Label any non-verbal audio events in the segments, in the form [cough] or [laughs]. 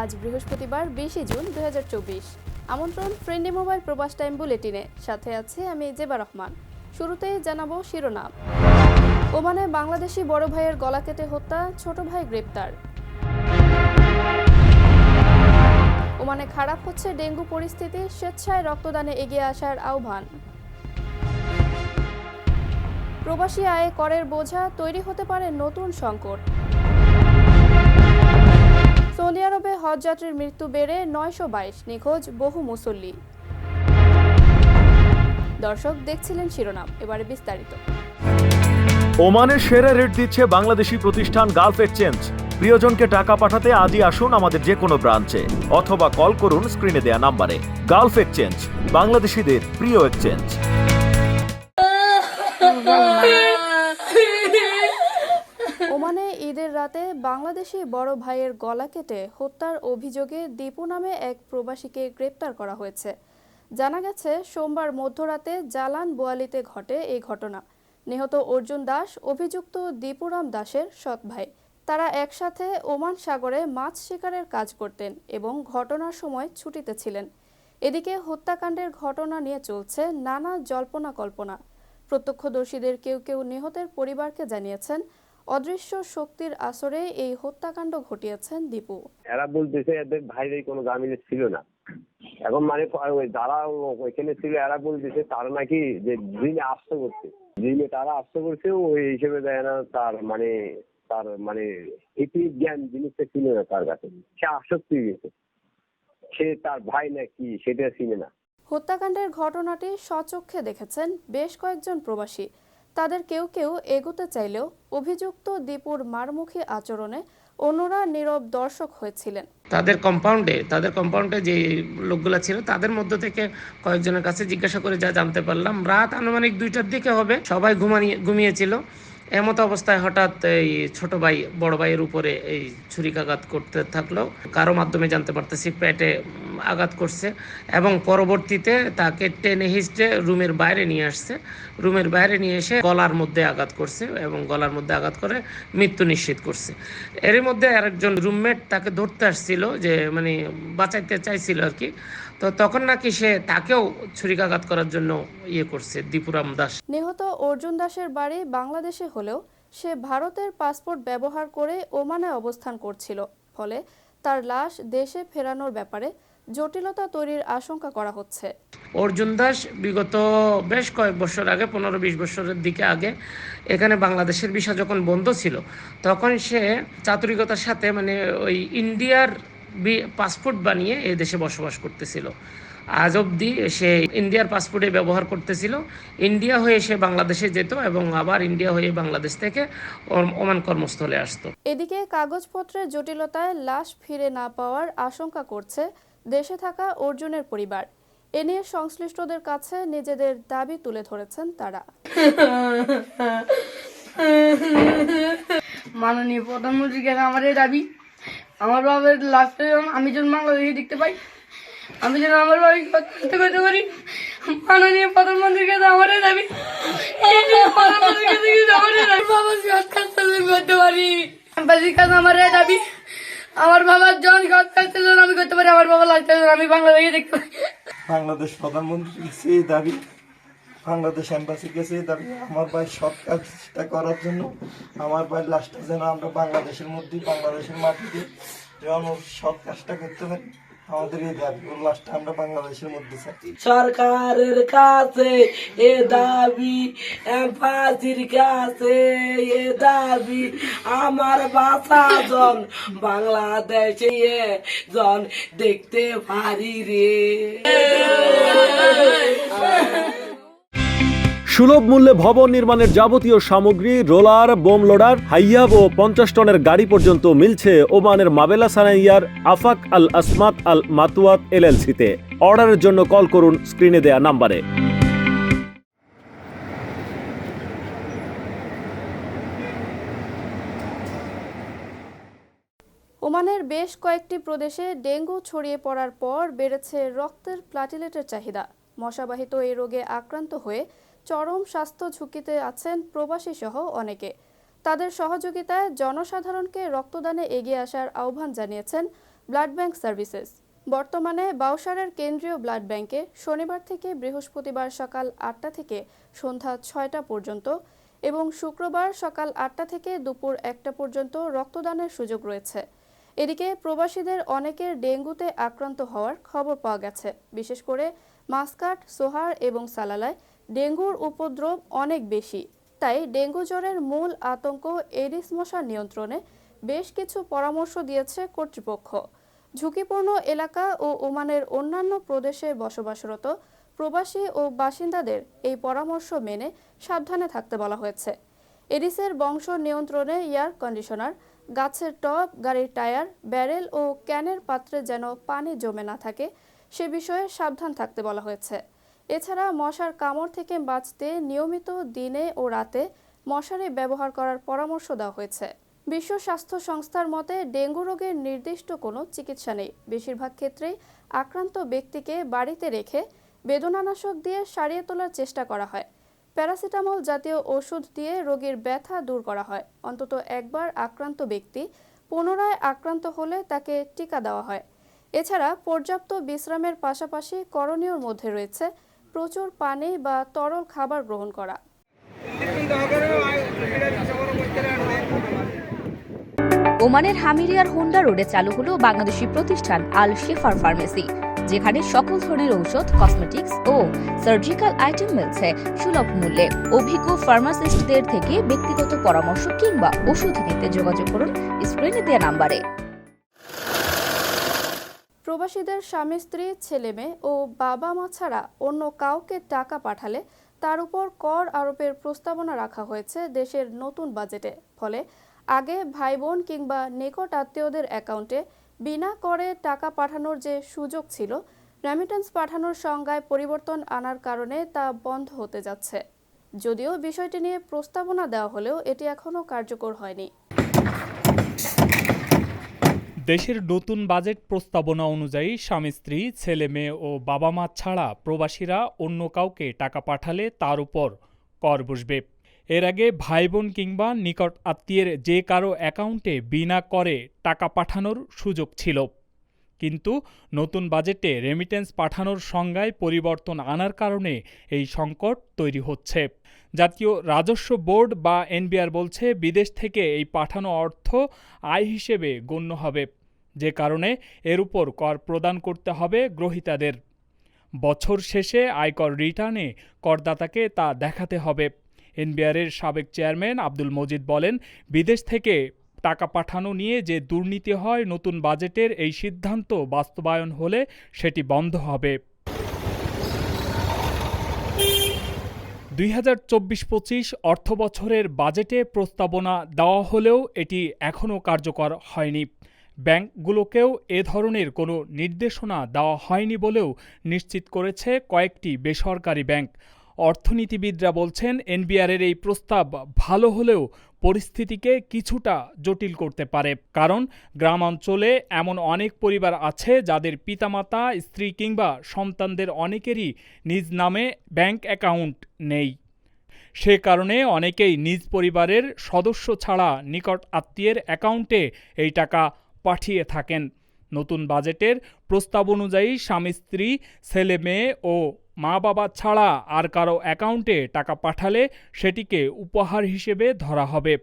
আজ বৃহস্পতিবার বিশে জুন দুই আমন্ত্রণ ফ্রেন্ডলি মোবাইল প্রবাস টাইম বুলেটিনে। সাথে আছে আমি জেবা রহমান। শুরুতেই জানাব শিরোনাম। ওমানে বাংলাদেশি বড় ভাইয়ের গলা কেটে হত্যা, ছোট ভাই গ্রেপ্তার। ওমানে খারাপ হচ্ছে ডেঙ্গু পরিস্থিতি, স্বেচ্ছায় রক্তদানে এগিয়ে আসার আহ্বান। প্রবাসী আয়ে করের বোঝা তৈরি হতে পারে নতুন সংকট। সৌদি আরবে হজযাত্রীর মৃত্যু বেড়ে নয়শো বাইশ নিখোঁজ বহু মুসল্লি। দর্শক দেখছিলেন শিরোনাম এবারে বিস্তারিত। ওমানের সেরা রেট দিচ্ছে বাংলাদেশি প্রতিষ্ঠান গালফ এক্সচেঞ্জ। প্রিয়জনকে টাকা পাঠাতে আজই আসুন আমাদের যে কোনো ব্রাঞ্চে অথবা কল করুন স্ক্রিনে দেয়া নাম্বারে। গালফ এক্সচেঞ্জ বাংলাদেশিদের প্রিয় এক্সচেঞ্জ। [laughs] রাতে বাংলাদেশি বড় ভাইয়ের গলা কেটে হত্যার অভিযোগে দীপু নামে এক প্রবাসীকে গ্রেপ্তার করা হয়েছে। জানা গেছে, সোমবার মধ্যরাতে জালান বোয়ালিতে ঘটে এই ঘটনা। নিহত অর্জুন দাস, অভিযুক্ত দীপুরাম দাসের সৎ ভাই। তারা একসাথে ওমান সাগরে মাছ শিকারের কাজ করতেন এবং ঘটনার সময় ছুটিতে ছিলেন। এদিকে হত্যাকাণ্ডের ঘটনা নিয়ে চলছে নানা জল্পনা কল্পনা। প্রত্যক্ষদর্শীদের কেউ কেউ নিহতের পরিবারকে জানিয়েছেন অদৃশ্য শক্তির আসরে এই হত্যাকাণ্ড ঘটিয়েছেন দীপু। এরা বলতেছে এদের ভাই ভাই কোনো জামিনে ছিল না। এখন মানে যারা ওইখানে ছিল এরা বলতেছে তারা নাকি যে যিনি আস্ত করছে যিনি তারা আস্ত করছে ওই হিসেবে দেয় না তার মানে তার মানে ইতি জ্ঞান জিনিসটা ছিল না তার কাছে। সে আসক্তি গেছে সে তার ভাই না কি সেটা চিনে না। হত্যাকাণ্ডের ঘটনাটি স্বচক্ষে দেখেছেন বেশ কয়েকজন প্রবাসী। তাদের কেউ কেউ এগোতে চাইলেও অভিযুক্ত দীপুর মারমুখী আচরণে অন্যরা নীরব দর্শক হয়েছিলেন। তাদের কম্পাউন্ডে তাদের কম্পাউন্ডে যে লোকগুলো ছিল, তাদের মধ্য থেকে কয়েকজনের কাছে জিজ্ঞাসা করে যা জানতে পারলাম। রাত আনুমানিক দুইটার দিকে হবে। সবাই ঘুমানিয়ে ঘুমিয়েছিল। এমত অবস্থায় হঠাৎ এই ছোট ভাই, বড় ভাইয়ের উপরে এই ছুরিকাঘাত করতে থাকল। কারও মাধ্যমে জানতে পারতেছি পেটে আঘাত করছে এবং পরবর্তীতে তাকে টেনে হিস্টে রুমের বাইরে নিয়ে আসছে। রুমের বাইরে নিয়ে এসে গলার মধ্যে আঘাত করছে এবং গলার মধ্যে আঘাত করে মৃত্যু নিশ্চিত করছে। এর মধ্যে আরেকজন রুমমেট তাকে ধরতে আসছিল যে মানে বাঁচাইতে চাইছিল আর কি। তো তখন নাকি সে তাকেও ছুরিকাঘাত করার জন্য ইয়ে করছে, দীপুরাম দাস। নিহত অর্জুন দাসের বাড়ি বাংলাদেশে হলেও সে ভারতের পাসপোর্ট ব্যবহার করে ওমানে অবস্থান করছিল, ফলে তার লাশ দেশে ফেরানোর ব্যাপারে জটিলতা তৈরির আশঙ্কা করা হচ্ছে। অর্জুন দাস, বিগত বেশ কয়েক বছর আগে, পনেরো বিশ বছরের দিকে আগে, এখানে বাংলাদেশের ভিসা যখন বন্ধ ছিল, তখন সে চাতুরিকতার সাথে মানে ওই ইন্ডিয়ার পাসপোর্ট বানিয়ে এই দেশে বসবাস করতেছিল। আজ অবধি সে ইন্ডিয়ার পাসপোর্টে ব্যবহার করতেছিল। ইন্ডিয়া হয়ে সে বাংলাদেশে যেত এবং আবার ইন্ডিয়া হয়ে বাংলাদেশ থেকে ওম- ওমান কর্মস্থলে আসতো। এদিকে কাগজপত্রের জটিলতায় লাশ ফিরে না পাওয়ার আশঙ্কা করছে দেশে থাকা অর্জুনের পরিবার। এ নিয়ে সংশ্লিষ্টদের কাছে নিজেদের দাবি তুলে ধরেছেন তারা। মাননীয় প্রধানমন্ত্রী কাছে আমার এই দাবি? আমার বাবার লাস্টে আমি যেন বাংলাদেশে দেখতে পাই আমি যেন আমার বাড়ি করতে করতে পারি। মাননীয় প্রধানমন্ত্রীর কাছে আমার এই দাবি। করতে পারি। কাছে আমার দাবি। আমার বাবার জন সৎকার আমি করতে পারি আমার বাবা আমি বাংলাদেশে দেখতে পাই বাংলাদেশ প্রধানমন্ত্রীর কাছে এই দাবি বাংলাদেশ এম্বাসির কাছে এই দাবি আমার ভাই সৎ কাজটা করার জন্য আমার ভাই লাস্টটা যেন আমরা বাংলাদেশের মধ্যে বাংলাদেশের মাটিতে যেন সৎ কাজটা করতে পারি। সরকারের কাছে এ দাবি এম্পাসির কাছে এ দাবি, আমার বাসা জন বাংলাদেশে জন দেখতে পারি রে। সুলভ মূল্যে ভবন নির্মাণের যাবতীয় সামগ্রী, রোলার, বোম লোডার, হাইয়াব ও পঞ্চাশ টনের গাড়ি পর্যন্ত মিলছে ওমানের মাবেলা সানাইয়ার আফাক আল আসমাত আল মাতুয়াত এলএলসিতে। অর্ডারের জন্য কল করুন, স্ক্রিনে দেয়া নাম্বারে। ওমানের বেশ কয়েকটি প্রদেশে ডেঙ্গু ছড়িয়ে পড়ার পর বেড়েছে রক্তের প্লাটিলেটের চাহিদা। মশাবাহিত এই রোগে আক্রান্ত হয়ে চরম স্বাস্থ্য ঝুঁকিতে আছেন প্রবাসী সহ অনেকে। তাদের সহযোগিতায় জনসাধারণকে রক্তদানে এগিয়ে আসার আহ্বান জানিয়েছেন ব্লাড ব্যাংক সার্ভিসেস। বর্তমানে বাউসারের কেন্দ্রীয় ব্লাড ব্যাংকে শনিবার থেকে বৃহস্পতিবার সকাল আটটা থেকে সন্ধ্যা ছয়টা পর্যন্ত এবং শুক্রবার সকাল আটটা থেকে দুপুর একটা পর্যন্ত রক্তদানের সুযোগ রয়েছে। এদিকে প্রবাসীদের অনেকের ডেঙ্গুতে আক্রান্ত হওয়ার খবর পাওয়া গেছে। বিশেষ করে মাসকাট, সোহার এবং সালালায় ডেঙ্গুর উপদ্রব অনেক বেশি, তাই ডেঙ্গু জ্বরের মূল আতঙ্ক এডিস মশা নিয়ন্ত্রণে বেশ কিছু পরামর্শ দিয়েছে কর্তৃপক্ষ। ঝুঁকিপূর্ণ এলাকা ও ওমানের অন্যান্য প্রদেশে বসবাসরত প্রবাসী ও বাসিন্দাদের এই পরামর্শ মেনে সাবধানে থাকতে বলা হয়েছে। এডিসের বংশ নিয়ন্ত্রণে এয়ার কন্ডিশনার, গাছের টব, গাড়ির টায়ার, ব্যারেল ও ক্যানের পাত্রে যেন পানি জমে না থাকে, সে বিষয়ে সাবধান থাকতে বলা হয়েছে। এছাড়া মশার কামড় থেকে বাঁচতে নিয়মিত দিনে ও রাতে মশারি ব্যবহার করার পরামর্শ দেওয়া হয়েছে। বিশ্ব স্বাস্থ্য সংস্থার মতে ডেঙ্গু রোগের নির্দিষ্ট কোনো চিকিৎসা নেই। বেশিরভাগ ক্ষেত্রেই আক্রান্ত ব্যক্তিকে বাড়িতে রেখে বেদনানাশক দিয়ে সারিয়ে তোলার চেষ্টা করা হয়। প্যারাসিটামল জাতীয় ওষুধ দিয়ে রোগীর ব্যথা দূর করা হয়। অন্তত একবার আক্রান্ত ব্যক্তি পুনরায় আক্রান্ত হলে তাকে টিকা দেওয়া হয়। এছাড়া পর্যাপ্ত বিশ্রামের পাশাপাশি করণীয়র মধ্যে রয়েছে প্রচুর পানি বা তরল খাবার গ্রহণ করা। ওমানের হামিরিয়ার হোন্ডা রোডে চালু হলো বাংলাদেশি প্রতিষ্ঠান আল শেফার ফার্মেসি, যেখানে সকল ধরনের ঔষধ, কসমেটিক্স ও সার্জিক্যাল আইটেম মিলছে সুলভ মূল্যে। অভিজ্ঞ ফার্মাসিস্টদের থেকে ব্যক্তিগত পরামর্শ কিংবা ওষুধ নিতে যোগাযোগ করুন স্ক্রিনে দেওয়া নাম্বারে। প্রবাসীদের স্বামী, স্ত্রী ছেলে মেয়ে ও বাবা মা ছাড়া অন্য কাউকে টাকা পাঠালে তার উপর কর আরোপের প্রস্তাবনা রাখা হয়েছে দেশের নতুন বাজেটে। ফলে আগে ভাই বোন কিংবা নিকট আত্মীয়দের অ্যাকাউন্টে বিনা করে টাকা পাঠানোর যে সুযোগ ছিল রেমিটেন্স পাঠানোর সংজ্ঞায় পরিবর্তন আনার কারণে তা বন্ধ হতে যাচ্ছে। যদিও বিষয়টি নিয়ে প্রস্তাবনা দেওয়া হলেও এটি এখনও কার্যকর হয়নি। দেশের নতুন বাজেট প্রস্তাবনা অনুযায়ী স্বামী, স্ত্রী, ছেলে মেয়ে ও বাবা মা ছাড়া প্রবাসীরা অন্য কাউকে টাকা পাঠালে তার উপর কর বসবে। এর আগে ভাই বোন কিংবা নিকট আত্মীয়ের যে কারও অ্যাকাউন্টে বিনা করে টাকা পাঠানোর সুযোগ ছিল। কিন্তু নতুন বাজেটে রেমিটেন্স পাঠানোর সংজ্ঞায় পরিবর্তন আনার কারণে এই সংকট তৈরি হচ্ছে। জাতীয় রাজস্ব বোর্ড বা এনবিআর বলছে, বিদেশ থেকে এই পাঠানো অর্থ আয় হিসেবে গণ্য হবে। যে কারণে এর উপর কর প্রদান করতে হবে গ্রহীতাদের। বছর শেষে আয়কর রিটার্নে করদাতাকে তা দেখাতে হবে। এনবিআরের সাবেক চেয়ারম্যান আব্দুল মজিদ বলেন, বিদেশ থেকে টাকা পাঠানো নিয়ে যে দুর্নীতি হয়, নতুন বাজেটের এই সিদ্ধান্ত বাস্তবায়ন হলে সেটি বন্ধ হবে। দুই হাজার চব্বিশ পঁচিশ অর্থ বছরের বাজেটে প্রস্তাবনা দেওয়া হলেও এটি এখনও কার্যকর হয়নি। ব্যাংকগুলোকেও এ ধরনের কোনো নির্দেশনা দেওয়া হয়নি বলেও নিশ্চিত করেছে কয়েকটি বেসরকারি ব্যাংক। অর্থনীতিবিদরা বলছেন, এনবিআরের এই প্রস্তাব ভালো হলেও পরিস্থিতিকে কিছুটা জটিল করতে পারে, কারণ গ্রামাঞ্চলে এমন অনেক পরিবার আছে যাদের পিতামাতা, স্ত্রী কিংবা সন্তানদের অনেকেরই নিজ নামে ব্যাংক অ্যাকাউন্ট নেই। সে কারণে অনেকেই নিজ পরিবারের সদস্য ছাড়া নিকট আত্মীয়ের অ্যাকাউন্টে এই টাকা পাঠিয়ে থাকেন। নতুন বাজেটের প্রস্তাব অনুযায়ী স্বামী, স্ত্রী, ছেলে, মেয়ে ও মা বাবা ছাড়া আর কারও অ্যাকাউন্টে টাকা পাঠালে সেটিকে উপহার হিসেবে ধরা হবে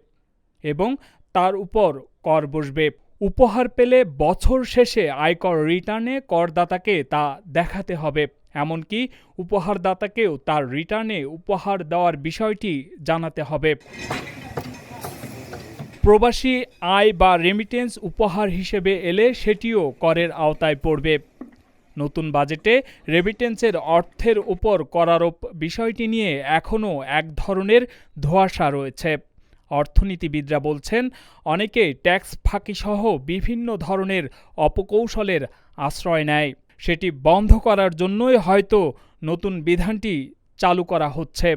এবং তার উপর কর বসবে। উপহার পেলে বছর শেষে আয়কর রিটার্নে করদাতাকে তা দেখাতে হবে। এমনকি উপহারদাতাকেও তার রিটার্নে উপহার দেওয়ার বিষয়টি জানাতে হবে। প্রবাসী আয় বা রেমিটেন্স উপহার হিসেবে এলে সেটিও করের আওতায় পড়বে। নতুন বাজেটে রেমিটেন্সের অর্থের উপর করারোপ বিষয়টি নিয়ে এখনও এক ধরনের ধোঁয়াশা রয়েছে। অর্থনীতিবিদরা বলছেন, অনেকে ট্যাক্স ফাঁকিসহ বিভিন্ন ধরনের অপকৌশলের আশ্রয় নেয়। সেটি বন্ধ করার জন্যই হয়তো নতুন বিধানটি চালু করা হচ্ছে।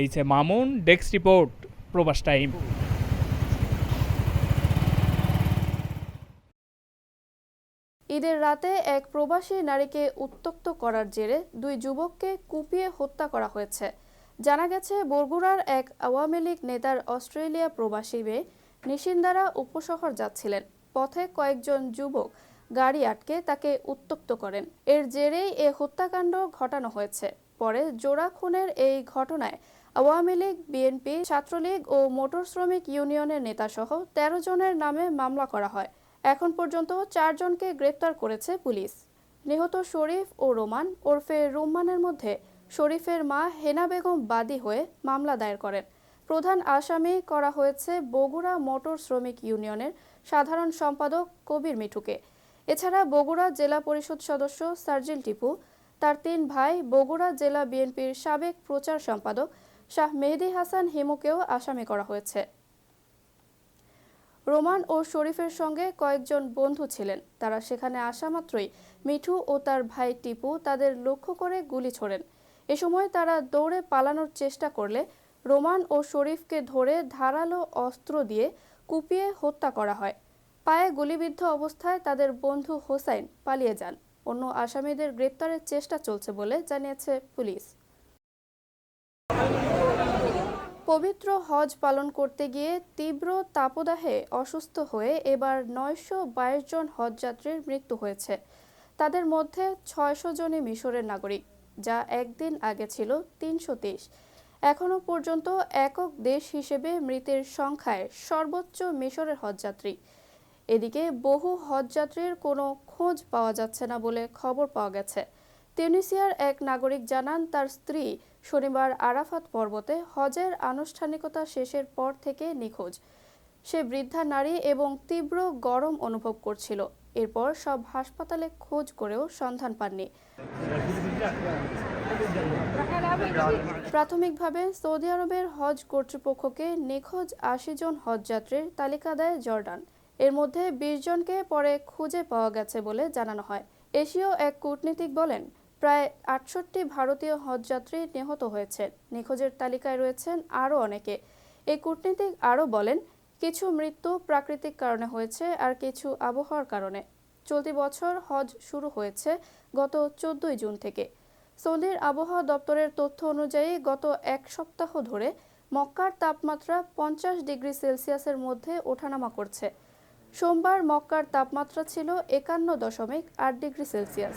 এই যে Mamun, desk report, Probash time. ঈদের রাতে এক প্রবাসী নারীকে উত্তক্ত করার জেরে দুই যুবককে কুপিয়ে হত্যা করা হয়েছে। জানা গেছে বরগুড়ার এক আওয়ামী লীগ নেতার অস্ট্রেলিয়া প্রবাসী মেয়ে নিশিন্দারা উপশহর যাচ্ছিলেন। পথে কয়েকজন যুবক গাড়ি আটকে তাকে উত্তক্ত করেন। এর জেরেই এ হত্যাকাণ্ড ঘটানো হয়েছে। পরে জোড়া খুনের এই ঘটনায় আওয়ামী লীগ, বিএনপি, ছাত্রলীগ ও মোটর শ্রমিক ইউনিয়নের নেতাসহ তেরো জনের নামে মামলা করা হয়। এখন পর্যন্ত চারজনকে গ্রেপ্তার করেছে পুলিশ। নিহত শরীফ ও রোমান ওরফে রুম্মানের মধ্যে শরীফের মা হেনা বেগম বাদী হয়ে মামলা দায়ের করেন। প্রধান আসামি করা হয়েছে বগুড়া মোটর শ্রমিক ইউনিয়নের সাধারণ সম্পাদক কবির মিঠুকে। এছাড়া বগুড়া জেলা পরিষদ সদস্য সার্জিল টিপু, তার তিন ভাই বগুড়া জেলা বিএনপির সাবেক প্রচার সম্পাদক শাহ মেহেদি হাসান হিমুকেও আসামি করা হয়েছে। রোমান ও শরীফের সঙ্গে কয়েকজন বন্ধু ছিলেন। তারা সেখানে আসা মাত্রই মিঠু ও তার ভাই টিপু তাদের লক্ষ্য করে গুলি ছোড়েন। এ সময় তারা দৌড়ে পালানোর চেষ্টা করলে রোমান ও শরীফকে ধরে ধারালো অস্ত্র দিয়ে কুপিয়ে হত্যা করা হয়। পায়ে গুলিবিদ্ধ অবস্থায় তাদের বন্ধু হোসাইন পালিয়ে যান। অন্য আসামিদের গ্রেপ্তারের চেষ্টা চলছে বলে জানিয়েছে পুলিশ। পবিত্র হজ পালন করতে গিয়ে তীব্র তাপদাহে অসুস্থ হয়ে এবার নয়শো বাইশ জন হজযাত্রীর মৃত্যু হয়েছে। তাদের মধ্যে ছয়শো জনই মিশরের নাগরিক, যা একদিন আগে ছিল তিনশো তেইশ এখনও পর্যন্ত একক দেশ হিসেবে মৃতের সংখ্যায় সর্বোচ্চ মিশরের হজযাত্রী। এদিকে বহু হজযাত্রীর কোনো খোঁজ পাওয়া যাচ্ছে না বলে খবর পাওয়া গেছে। তিউনিসিয়ার এক নাগরিক জানান, তার স্ত্রী শনিবার আরাফাত পর্বতে হজের আনুষ্ঠানিকতা শেষের পর থেকে নিখোঁজ। সে বৃদ্ধা নারী এবং তীব্র গরম অনুভব করছিল। এরপর সব হাসপাতালে খোঁজ করেও সন্ধান পাননি। প্রাথমিকভাবে সৌদি আরবের হজ কর্তৃপক্ষকে নিখোঁজ আশি জন হজযাত্রীর তালিকা দেয় জর্ডান। এর মধ্যে বিশ জনকে পরে খুঁজে পাওয়া গেছে বলে জানানো হয়। এশীয় এক কূটনীতিক বলেন প্রায় আটষট্টি ভারতীয় হজযাত্রী নিহত হয়েছে। নিখোঁজের তালিকায় রয়েছেন আরও অনেকে। এই কূটনীতিক আরও বলেন, কিছু মৃত্যু প্রাকৃতিক কারণে হয়েছে আর কিছু আবহাওয়ার কারণে। চলতি বছর হজ শুরু হয়েছে গত চোদ্দই জুন থেকে। সৌদির আবহাওয়া দপ্তরের তথ্য অনুযায়ী গত এক সপ্তাহ ধরে মক্কার তাপমাত্রা পঞ্চাশ ডিগ্রি সেলসিয়াসের মধ্যে ওঠানামা করছে। সোমবার মক্কার তাপমাত্রা ছিল একান্ন দশমিক আট ডিগ্রি সেলসিয়াস।